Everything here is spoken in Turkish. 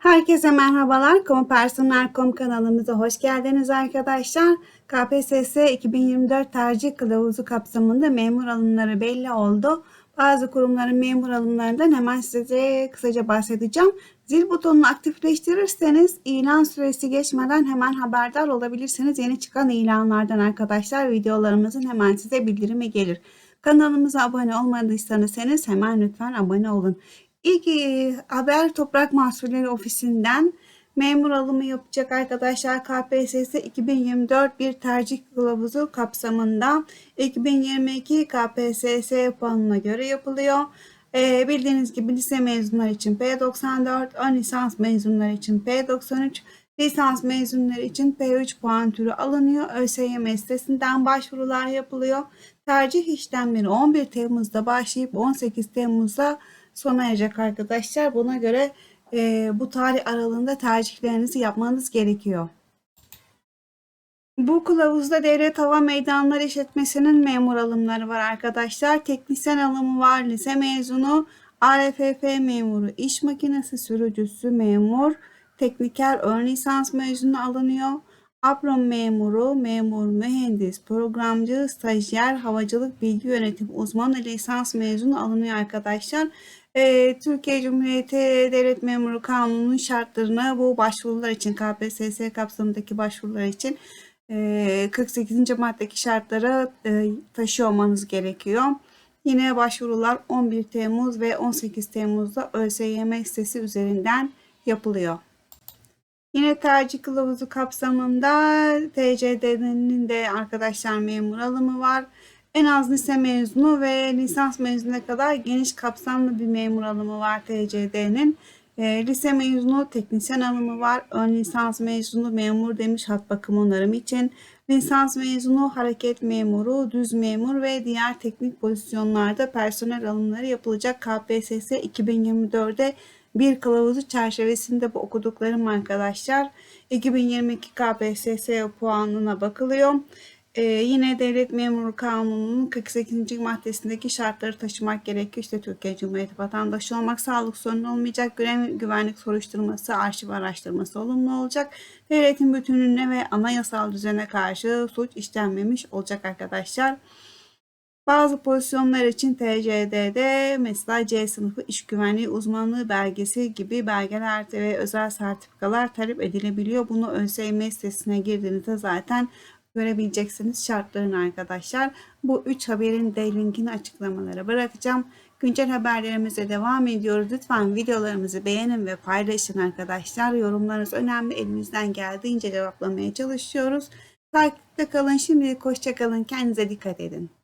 Herkese merhabalar. Kompersonel.com kanalımıza hoş geldiniz arkadaşlar. KPSS 2024 tercih kılavuzu kapsamında memur alımları belli oldu. Bazı kurumların memur alımlarından hemen size kısaca bahsedeceğim. Zil butonunu aktifleştirirseniz ilan süresi geçmeden hemen haberdar olabilirsiniz. Yeni çıkan ilanlardan arkadaşlar videolarımızın hemen size bildirimi gelir. Kanalımıza abone olmadıysanız hemen lütfen abone olun. İlk haber Toprak Mahsulleri Ofisi'nden memur alımı yapacak arkadaşlar KPSS 2024 bir tercih kılavuzu kapsamında 2022 KPSS puanına göre yapılıyor. E, bildiğiniz gibi lise mezunları için P94, ön lisans mezunları için P93, lisans mezunları için P3 puan türü alınıyor. ÖSYM sitesinden başvurular yapılıyor. Tercih işlemleri 11 Temmuz'da başlayıp 18 Temmuz'da sona erecek arkadaşlar. Buna göre e, bu tarih aralığında tercihlerinizi yapmanız gerekiyor. Bu kılavuzda Devlet Hava Meydanları İşletmesi'nin memur alımları var arkadaşlar. Teknisyen alımı var, lise mezunu, ARFF memuru, iş makinesi sürücüsü memur, tekniker ön lisans mezunu alınıyor. Apron memuru, memur, mühendis, programcı, stajyer, havacılık bilgi yönetim uzmanı lisans mezunu alınıyor arkadaşlar. Ee, Türkiye Cumhuriyeti Devlet Memuru Kanunu'nun şartlarını bu başvurular için KPSS kapsamındaki başvurular için e, 48. maddeki şartları e, gerekiyor. Yine başvurular 11 Temmuz ve 18 Temmuz'da ÖSYM sitesi üzerinden yapılıyor. Yine tercih kılavuzu kapsamında TCD'nin de arkadaşlar memur alımı var. En az lise mezunu ve lisans mezununa kadar geniş kapsamlı bir memur alımı var TCD'nin. E, lise mezunu teknisyen alımı var. Ön lisans mezunu memur demiş hat bakım onarım için. Lisans mezunu hareket memuru, düz memur ve diğer teknik pozisyonlarda personel alımları yapılacak KPSS 2024'de bir kılavuzu çerçevesinde bu okuduklarım arkadaşlar. 2022 KPSS puanına bakılıyor. Ee, yine Devlet Memuru Kanunu'nun 48. maddesindeki şartları taşımak gerekiyor. İşte Türkiye Cumhuriyeti vatandaşı olmak, sağlık sorunu olmayacak, görev güvenlik soruşturması, arşiv araştırması olumlu olacak. Devletin bütünlüğüne ve anayasal düzene karşı suç işlenmemiş olacak arkadaşlar. Bazı pozisyonlar için TCD'de mesela C sınıfı iş güvenliği uzmanlığı belgesi gibi belgeler ve özel sertifikalar talep edilebiliyor. Bunu ÖSYM sitesine girdiğinizde zaten görebileceksiniz şartlarını arkadaşlar. Bu 3 haberin de linkini açıklamalara bırakacağım. Güncel haberlerimize devam ediyoruz. Lütfen videolarımızı beğenin ve paylaşın arkadaşlar. Yorumlarınız önemli. Elimizden geldiğince cevaplamaya çalışıyoruz. Takipte kalın. Şimdilik hoşçakalın. Kendinize dikkat edin.